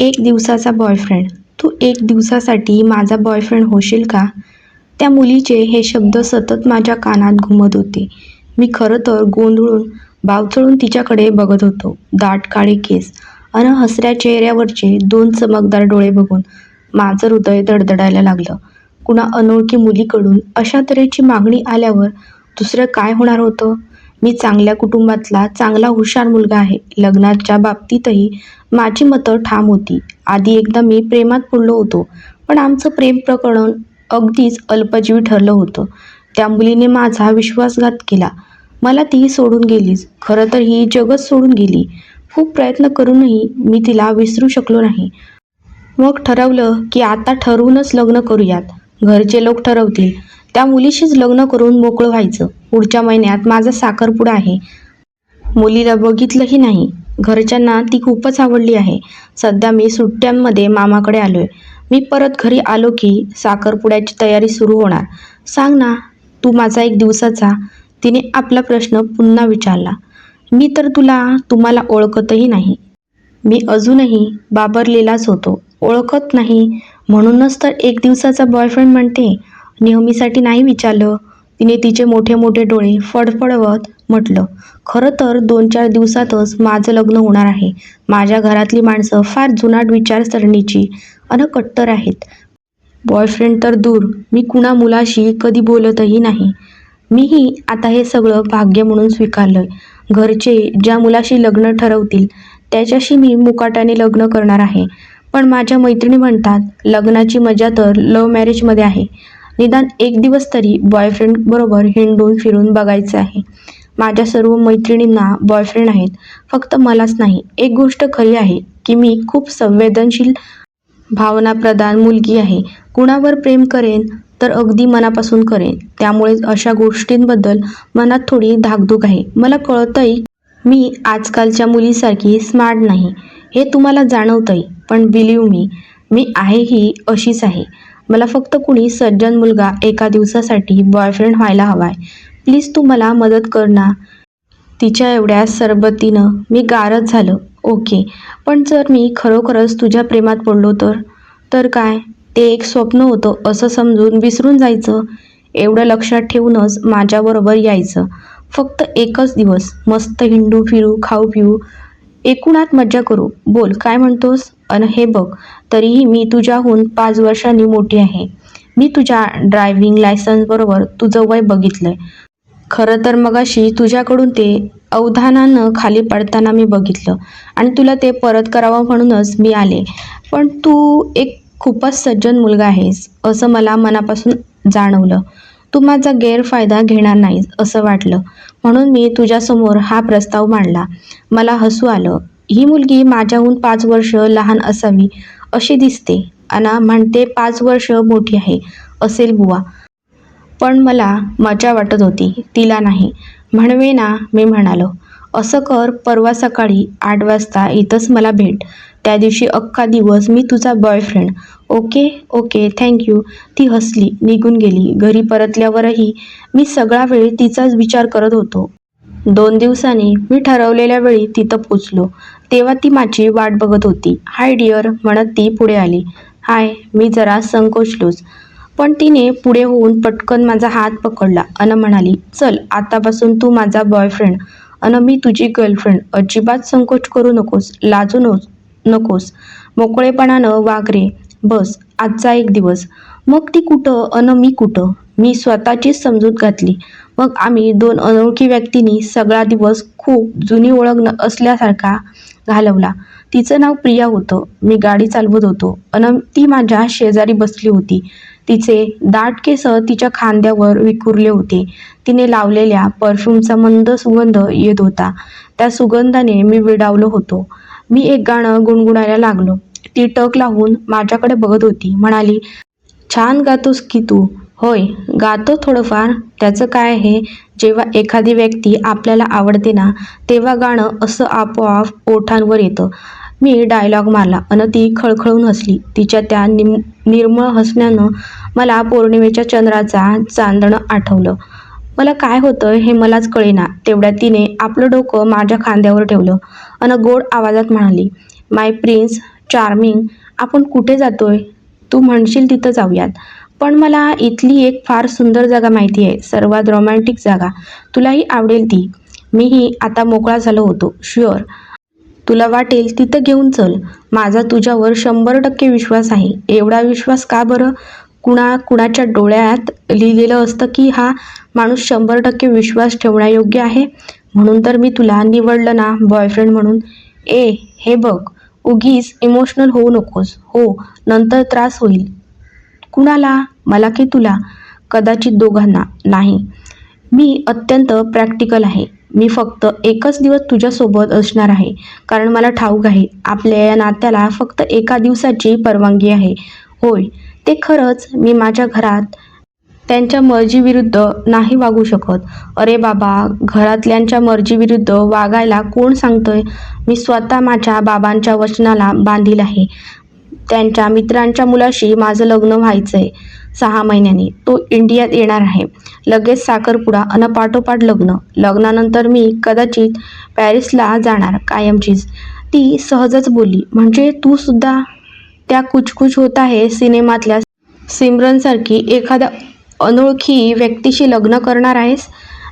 एक दिवसाचा बॉयफ्रेंड तू एक दिवसासाठी माझा बॉयफ्रेंड होशील का? त्या मुलीचे हे शब्द सतत माझ्या कानात घुमत होते. मी खरं तर गोंधळून बावचळून तिच्याकडे बघत होतो. दाट काळे केस अन हसऱ्या चेहऱ्यावरचे दोन चमकदार डोळे बघून माझं हृदय धडधडायला लागलं. कुणा अनोळखी मुलीकडून अशा तऱ्हेची मागणी आल्यावर दुसरं काय होणार होतं? मी चांगल्या कुटुंबातला चांगला हुशार मुलगा आहे. लग्नाच्या बाबतीतही माझी मतं ठाम होती. आधी एकदा मी प्रेमात पडलो होतो पण आमचं प्रेम प्रकरण अगदीच अल्पजीवी ठरलं होतं. त्या मुलीने माझा विश्वासघात केला. मला ती सोडून गेलीच. खरं तर ही जगच सोडून गेली. खूप प्रयत्न करूनही मी तिला विसरू शकलो नाही. मग ठरवलं की आता ठरवूनच लग्न करूयात. घरचे लोक ठरवतील. त्या मुलीशीच लग्न करून मोकळं व्हायचं. पुढच्या महिन्यात माझा साखरपुडा आहे. मुलीला बघितलंही नाही. घरच्यांना ती खूपच आवडली आहे. सध्या मी सुट्ट्यांमध्ये मामाकडे आलोय. मी परत घरी आलो की साखरपुड्याची तयारी सुरू होणार. सांग ना तू माझा एक दिवसाचा. तिने आपला प्रश्न पुन्हा विचारला. मी तर तुला तुम्हाला ओळखतही नाही. मी अजूनही बाबरलेलाच होतो. ओळखत नाही. म्हणूनच तर एक दिवसाचा बॉयफ्रेंड म्हणते. नेहमीसाठी नाही विचारलं. तिने तिचे मोठे मोठे डोळे फडफडवत म्हटलं खरं तर दोन चार दिवसातच माझं लग्न होणार आहे. माझ्या घरातली माणसं फार जुनाट विचारसरणीची अन कट्टर आहेत. बॉयफ्रेंड तर दूर मी कुणा मुलाशी कधी बोलतही नाही. मीही आता हे सगळं भाग्य म्हणून स्वीकारलं घरचे ज्या मुलाशी लग्न ठरवतील त्याच्याशी मी मुकाटाने लग्न करणार आहे. पण माझ्या मैत्रिणी म्हणतात लग्नाची मजा तर लव्ह मॅरेजमध्ये आहे. निदान एक दिवस तरी बॉयफ्रेंड बरोबर हिंडून फिरून बघायचं आहे. माझ्या सर्व मैत्रिणींना बॉयफ्रेंड आहेत. फक्त मलाच नाही एक गोष्ट खरी आहे की मी खूप संवेदनशील भावनाप्रधान मुलगी आहे. कुणावर प्रेम करेन तर अगदी मनापासून करेन. त्यामुळेच अशा गोष्टींबद्दल मनात थोडी धाकधूक आहे. मला कळतंय मी आजकालच्या मुलीसारखी स्मार्ट नाही. हे तुम्हाला जाणवतंय पण बिलीव मी मी आहे ही अशीच आहे. मला फक्त कुणी सज्जन मुलगा एका दिवसासाठी बॉयफ्रेंड व्हायला हवाय. प्लीज तू मला मदत कर ना. तिच्या एवढ्या सरबतीनं मी गारच झालं. ओके पण जर मी खरोखरच तुझ्या प्रेमात पडलो तर? तर काय? ते एक स्वप्न होतं असं समजून विसरून जायचं. एवढं लक्षात ठेवूनच माझ्याबरोबर यायचं. फक्त एकच दिवस. मस्त हिंडू फिरू खाऊ पिऊ. एकूणात मज्जा करू. बोल काय म्हणतोस? अन हे बघ तरीही मी तुझ्याहून पाच वर्षांनी मोठी आहे. मी तुझ्या ड्रायव्हिंग लायसन्सबरोबर तुझं वय बघितलंय. खरं तर मगाशी तुझ्याकडून ते अवधानानं खाली पडताना मी बघितलं आणि तुला ते परत करावं म्हणूनच मी आले. पण तू एक खूपच सज्जन मुलगा आहेस असं मला मनापासून जाणवलं. तू माझा गैरफायदा घेणार नाहीस असं वाटलं. म्हणून मी तुझ्यासमोर हा प्रस्ताव मांडला. मला हसू आलं. ही मुलगी माझ्याहून पाच वर्ष लहान असावी अशी दिसते. अना म्हणते पाच वर्ष मोठी आहे असेल बुवा. पण मला मजा वाटत होती तिला नाही. म्हणवे ना मी म्हणालो. असं कर परवा सकाळी आठ वाजता इथंच मला भेट. त्या दिवशी अख्खा दिवस मी तुझा बॉयफ्रेंड ओके ओके थँक्यू ती हसली निघून गेली. घरी परतल्यावरही मी सगळा वेळ तिचाच विचार करत होतो. दोन दिवसांनी मी ठरवलेल्या वेळी तिथं पोचलो. तेव्हा ती माझी वाट बघत होती. हाय डिअर म्हणत ती पुढे आली. हाय मी जरा संकोचलोच पण तिने पुढे होऊन पटकन माझा हात पकडला. अन म्हणाली चल आतापासून तू माझा बॉयफ्रेंड अन मी तुझी गर्लफ्रेंड अजिबात संकोच करू नकोस लाजू नो नकोस. मोकळेपणानं वाग रे. बस आजचा एक दिवस. मग ती कुठं? अन मी कुठं? मी स्वतःचीच समजूत घातली. मग आम्ही दोन अनोळखी व्यक्तींनी सगळा दिवस खूप जुनी ओळख न असल्यासारखा घालवला. तिचं नाव प्रिया होतं. मी गाडी चालवत होतो. अन ती माझ्या शेजारी बसली होती. तिचे दाट केस तिच्या खांद्यावर विखुरले होते. तिने लावलेल्या परफ्यूमचा मंद सुगंध येत होता. त्या सुगंधाने मी विडावलो होतो. मी एक गाणं गुणगुणायला लागलो. ती टक लावून माझ्याकडे बघत होती. म्हणाली छान गातोस की तू. होय गातो थोडंफार. त्याचं काय आहे जेव्हा एखादी व्यक्ती आपल्याला आवडते ना तेव्हा गाणं असं आपोआप ओठांवर येतं. मी डायलॉग मारला अन ती खळखळून हसली. तिच्या त्या निम निर्मळ हसण्यानं मला पौर्णिमेच्या चंद्राचा चांदणं आठवलं. मला काय होतं हे मलाच कळेना. तेवढ्या तिने आपलं डोकं माझ्या खांद्यावर ठेवलं अन गोड आवाजात म्हणाली माय प्रिन्स चार्मिंग आपण कुठे जातोय? तू म्हणशील तिथं जाऊयात. पण मला इथली एक फार सुंदर जागा माहिती आहे सर्वात रोमॅन्टिक जागा. तुलाही आवडेल ती. मीही आता मोकळा झालो होतो. शुअर तुला वाटेल तिथं घेऊन चल. माझा तुझ्यावर शंभर टक्के विश्वास आहे. एवढा विश्वास का बरं? कुणा कुणाच्या डोळ्यात लिहिलेलं असतं की हा माणूस शंभर टक्के विश्वास ठेवण्यायोग्य आहे? म्हणून तर मी तुला निवडलं ना बॉयफ्रेंड म्हणून. ए हे बघ. उगीच इमोशनल होऊ नकोस. हो नंतर त्रास होईल. कुणाला? मला की तुला? कदाचित दोघांना. नाही. मी अत्यंत प्रॅक्टिकल आहे. मी फक्त एकच दिवस तुझ्यासोबत असणार आहे. कारण मला ठाऊक आहे आपल्या या नात्याला फक्त एका दिवसाची परवानगी आहे. होय ते खरंच मी माझ्या घरात त्यांच्या मर्जीविरुद्ध नाही वागू शकत. अरे बाबा घरातल्यांच्या मर्जीविरुद्ध वागायला कोण सांगतोय? मी स्वतः माझ्या बाबांच्या वचनाला बांधील आहे. त्यांच्या मित्रांच्या मुलाशी माझं लग्न व्हायचं आहे सहा महिन्यांनी तो इंडियात येणार आहे. लगेच साखरपुडा अन पाठोपाठ लग्न. लग्नानंतर मी कदाचित पॅरिसला जाणार कायमचीच. ती सहजच बोलली म्हणजे तू सुद्धा त्या कुचकुच होत आहे सिनेमातल्या सिमरनसारखी एखाद्या अनोळखी व्यक्तीशी लग्न करणार आहेस?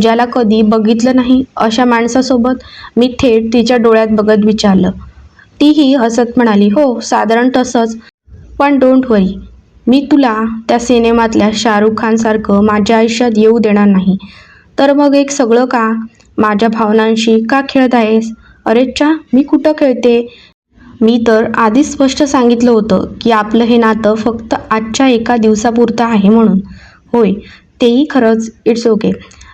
ज्याला कधी बघितलं नाही अशा माणसासोबत? मी थेट तिच्या डोळ्यात बघत विचारलं तीही हसत म्हणाली हो साधारण तसंच. पण डोंट वरी मी तुला त्या सिनेमातल्या शाहरुख खानसारखं माझ्या आयुष्यात येऊ देणार नाही. तर मग एक सगळं का? माझ्या भावनांशी का खेळत आहेस? अरेच्छा मी कुठं खेळते? मी तर आधीच स्पष्ट सांगितलं होतं की आपलं हे नातं फक्त आजच्या एका दिवसापुरतं आहे म्हणून. होय तेही खरंच it's okay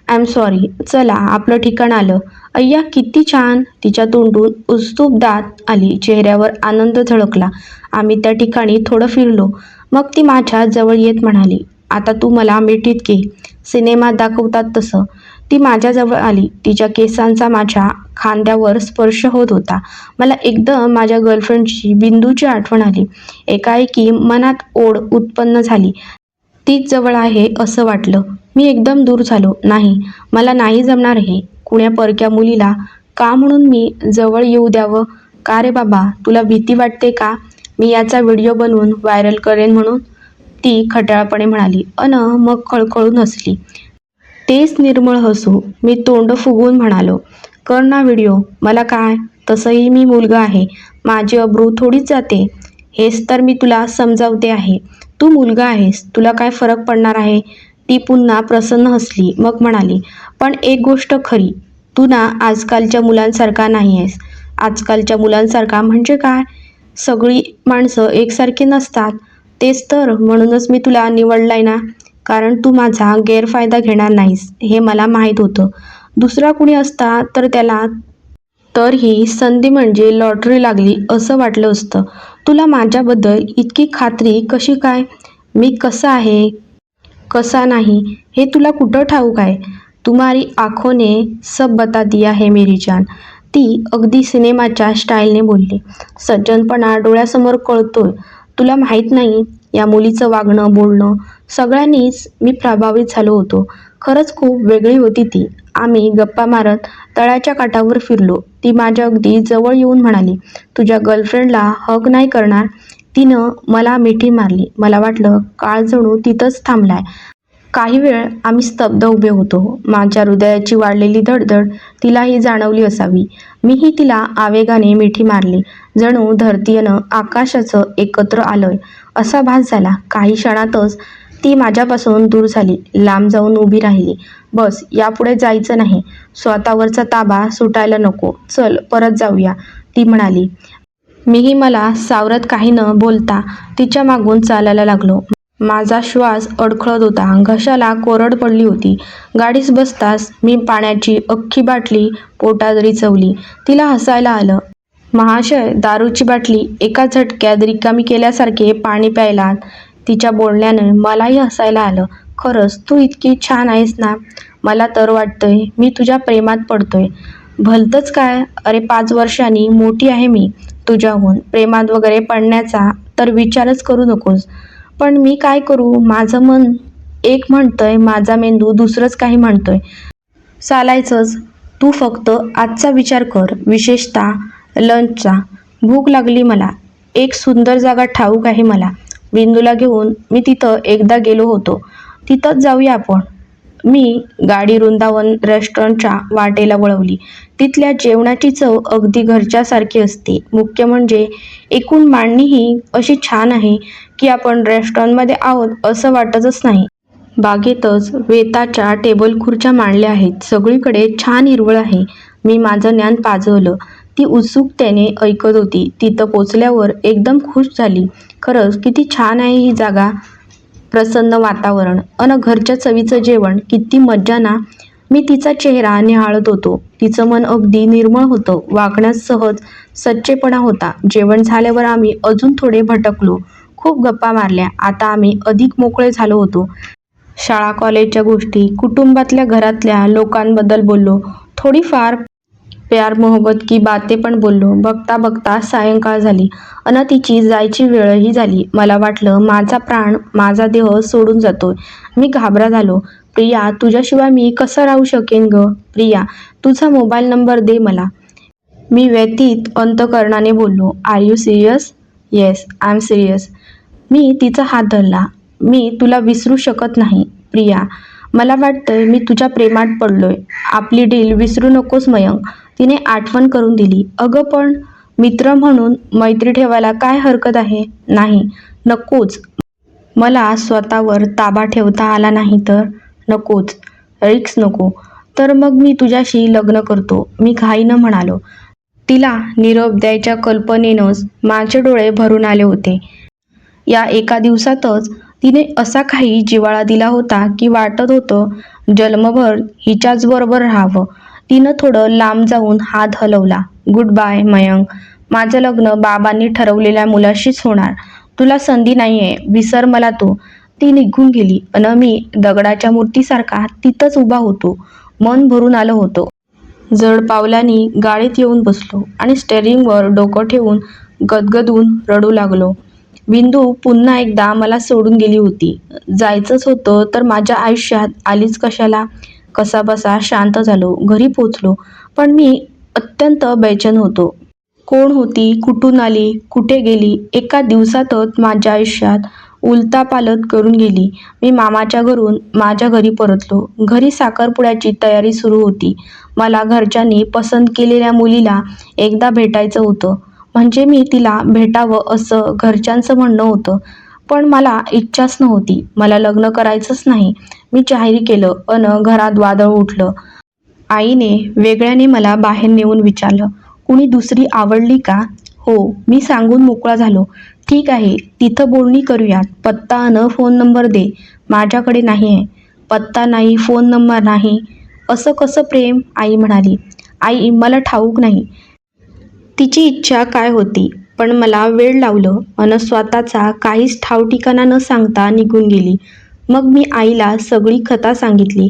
I am sorry चला आपलं ठिकाण आलं. अय्या किती छान. तिच्या तोंडून उत्सुक दात आली. चेहऱ्यावर आनंद झळकला. आम्ही त्या ठिकाणी थोडं फिरलो. मग ती माझ्या जवळ येत म्हणाली आता तू मला मिठीत घे. सिनेमात दाखवतात तसं. ती माझ्याजवळ आली. तिच्या केसांचा माझ्या खांद्यावर स्पर्श होत होता. मला एकदम माझ्या गर्लफ्रेंडची बिंदूची आठवण आली. एकाएकी मनात ओढ उत्पन्न झाली. तीच जवळ आहे असं वाटलं. मी एकदम दूर झालो. नाही मला नाही जमणार हे. कुण्या परक्या मुलीला? का म्हणून मी जवळ येऊ द्यावं? का रे बाबा तुला भीती वाटते का? मी याचा व्हिडिओ बनवून व्हायरल करेन म्हणून? ती खट्याळपणे म्हणाली. अन मग खळखळून हसली. तेच निर्मळ हसू मी तोंड फुगवून म्हणालो. कर ना व्हिडिओ. मला काय? तसंही मी मुलगा आहे. माझी अब्रू थोडीच जाते. हेच तर मी तुला समजावते आहे. तू मुलगा आहेस. तुला काय फरक पडणार आहे? ती पुन्हा प्रसन्न हसली मग म्हणाली पण एक गोष्ट खरी तू ना आजकालच्या मुलांसारखा नाही आहेस आजकालच्या मुलांसारखा म्हणजे काय? सगळी माणसं एकसारखी नसतात. तेच तर म्हणूनच मी तुला निवडलाय ना. कारण तू माझा गैरफायदा घेणार नाहीस हे मला माहीत होतं. दुसरा कुणी असता तर त्याला तर ही संधी म्हणजे लॉटरी लागली असं वाटलं असतं. तुला माझ्याबद्दल इतकी खात्री कशी काय? मी कसं आहे? कसा नाही? हे तुला कुठं ठाऊक आहे? तुम्हारी आँखों ने सब बता दिया है मेरी जान. ती अगदी सिनेमाच्या स्टाईलने बोलली. सज्जनपणा डोळ्यासमोर कळतोय. तुला माहीत नाही या मुलीचं वागणं बोलणं सगळ्यांनीच मी प्रभावित झालो होतो. खरंच खूप वेगळी होती ती. आम्ही गप्पा मारत तळ्याच्या काठावर फिरलो. ती माझ्या अगदी जवळ येऊन म्हणाली तुझ्या गर्लफ्रेंडला हग नाही करणार? तिनं मला मिठी मारली. मला वाटलं काळ जणू तिथंच थांबलाय. काही वेळ आम्ही स्तब्ध उभे होतो. माझ्या हृदयाची वाढलेली धडधड तिलाही जाणवली असावी. मीही तिला आवेगाने मिठी मारली. जणू धरतीनं आकाशाचं एकत्र आलंय. असा भास झाला. काही क्षणातच ती माझ्यापासून दूर झाली. लांब जाऊन उभी राहिली. बस यापुढे जायचं नाही. स्वतःवरचा ताबा सुटायला नको. चल परत जाऊया. ती म्हणाली. मीही मला सावरत काही न बोलता तिच्या मागून चालायला लागलो. माझा श्वास अडखळत होता. घशाला कोरड पडली होती. गाडीस बसताच मी पाण्याची अख्खी बाटली पोटात रिचवली. तिला हसायला आलं. महाशय दारूची बाटली एका झटक्यात रिकामी केल्यासारखे पाणी प्यायला तिच्या बोलण्याने मलाही हसायला आलं. खरंच तू इतकी छान आहेस ना. मला तर वाटतंय मी तुझ्या प्रेमात पडतोय. भलतंच काय? अरे पाच वर्षांनी मोठी आहे मी. तुझ्याहून प्रेमात वगैरे पडण्याचा तर विचारच करू नकोस. पण मी काय करू? माझं मन एक म्हणतंय माझा मेंदू दुसरंच काही म्हणतोय. चालायचंच. तू फक्त आजचा विचार कर. विशेषतः लंचचा. भूक लागली मला. एक सुंदर जागा ठाऊक आहे मला. बिंदूला घेऊन मी तिथं एकदा गेलो होतो. तिथंच जाऊया आपण. मी गाडी वृंदावन रेस्टॉरंटच्या वाटेला वळवली. तिथल्या जेवणाची चव अगदी घरच्यासारखी असते. मुख्य म्हणजे एकूण मांडणीही अशी छान आहे की आपण रेस्टॉरंटमध्ये आहोत असं वाटतच नाही. बागेतच वेताच्या टेबल खुर्च्या मांडल्या आहेत. सगळीकडे छान हिरवळ आहे. मी माझं ज्ञान पाजवलं. ती उत्सुकतेने ऐकत होती. तिथं पोचल्यावर एकदम खुश झाली. खरंच किती छान आहे ही जागा. प्रसन्न वातावरण. अन घरच्या चवीचं जेवण किती मज्जा ना मी तिचा चेहरा निहाळत होतो. तिचं मन अगदी निर्मळ होतं. वागण्यात सहज सच्चेपणा होता. जेवण झाल्यावर आम्ही अजून थोडे भटकलो. खूप गप्पा मारल्या. आता आम्ही अधिक मोकळे झालो होतो. शाळा कॉलेजच्या गोष्टी कुटुंबातल्या घरातल्या लोकांबद्दल बोललो. थोडीफार प्यार मोहब्बत की बाते पण बोललो. बघता बघता सायंकाळ झाली. अन तिची जायची वेळही झाली. मला वाटलं माझा प्राण माझा देह सोडून जातोय. मी घाबरा झालो. प्रिया तुझ्याशिवाय मी कसं राहू शकेन ग? प्रिया तुझा मोबाईल नंबर दे मला. मी व्यतीत अंतकरणाने बोललो. Are you serious yes I am serious मी तिचा हात धरला. मी तुला विसरू शकत नाही प्रिया. मला वाटतंय मी तुझ्या प्रेमात पडलोय. आपली डील विसरू नकोस मयंक. तिने आठवण करून दिली. अगं पण मित्र म्हणून मैत्री ठेवायला काय हरकत आहे? नाही नकोच. मला स्वतःवर ताबा ठेवता आला नाही तर? नकोच रिक्स नको. तर मग मी तुझ्याशी लग्न करतो. मी घाईनं म्हणालो. तिला निरोप द्यायच्या कल्पनेनंच माझे डोळे भरून आले होते. या एका दिवसातच तिने असा काही जिवाळा दिला होता की वाटत होतं जन्मभर हिच्याच बरोबर राहावं. तिनं थोडं लांब जाऊन हात हलवला. Goodbye Mayank. माझं लग्न बाबांनी ठरवलेल्या मुलाशीच होणार. तुला संधी नाही आहे विसर मला तू. ती निघून गेली. अन मी दगडाच्या मूर्तीसारखा तिथंच उभा होतो. मन भरून आलं होतं. जड पावलांनी गाडीत येऊन बसलो आणि स्टेरिंगवर डोकं ठेवून गदगदून रडू लागलो. बिंदू पुन्हा एकदा मला सोडून गेली होती. जायचंच होतं तर माझ्या आयुष्यात आलीच कशाला? कसाबसा शांत झालो. घरी पोचलो पण मी अत्यंत बेचैन होतो. कोण होती? कुठून आली? कुठे गेली? एका दिवसातच माझ्या आयुष्यात उलतापालत करून गेली. मी मामाच्या घरून माझ्या घरी परतलो. घरी साखरपुड्याची तयारी सुरू होती. मला घरच्यांनी पसंत केलेल्या मुलीला एकदा भेटायचं होतं. म्हणजे मी तिला भेटावं असं घरच्यांचं म्हणणं होतं. पण मला इच्छाच नव्हती. मला लग्न करायचंच नाही. मी जाहीर केलं. अन घरात वादळ उठलं. आईने वेगळ्याने मला बाहेर नेऊन विचारलं कुणी दुसरी आवडली का? हो मी सांगून मोकळा झालो. ठीक आहे तिथं बोलणी करूयात. पत्ता न फोन नंबर दे. माझ्याकडे नाही आहे. पत्ता नाही फोन नंबर नाही. असं कसं प्रेम? आई म्हणाली. आई मला ठाऊक नाही. तिची इच्छा काय होती? पण मला वेळ लावलं. अन स्वतःचा काहीच ठाव ठिकाणा न सांगता निघून गेली. मग मी आईला सगळी कथा सांगितली.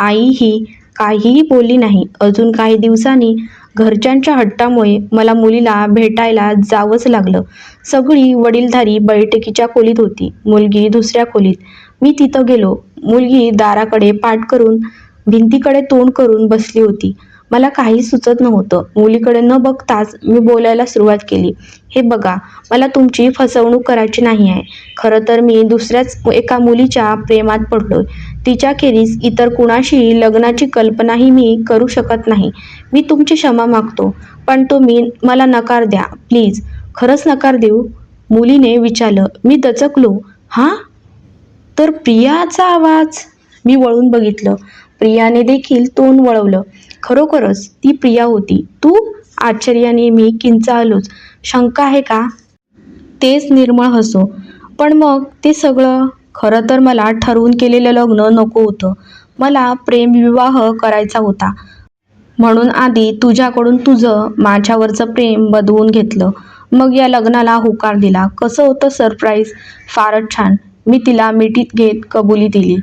आई ही काहीही बोलली नाही. अजून काही दिवसांनी घरच्यांच्या हट्टामुळे मला मुलीला भेटायला जावंच लागलं. सगळी वडीलधारी बैठकीच्या खोलीत होती मुलगी दुसऱ्या खोलीत. मी तिथं गेलो. मुलगी दाराकडे पाठ करून भिंतीकडे तोंड करून बसली होती. मला काही सुचत नव्हतं. मुलीकडे न बघताच मी बोलायला सुरुवात केली. हे बघा मला तुमची फसवणूक करायची नाही आहे. खरं तर मी दुसऱ्याच एका मुलीच्या प्रेमात पडलोय. तिच्याखेरीज इतर कुणाशी लग्नाची कल्पनाही मी करू शकत नाही. मी तुमची क्षमा मागतो पण तुम्ही मला नकार द्या प्लीज. खरंच नकार देऊ? मुलीने विचारलं. मी दचकलो. हां? तर प्रियाचा आवाज? मी वळून बघितलं. प्रियाने देखील तोंड वळवलं. खरोखरच ती प्रिया होती. तू? आश्चर्याने मी किंचाळलोच. शंका आहे का? तेच निर्मळ हसो. पण मग ते सगळं? खरं तर मला ठरवून केलेलं लग्न नको होतं. मला प्रेमविवाह करायचा होता. म्हणून आधी तुझ्याकडून तुझं माझ्यावरचं प्रेम बदवून घेतलं. मग या लग्नाला होकार दिला. कसं होतं? सरप्राईज? फारच छान. मी तिला मिठीत घेत कबुली दिली.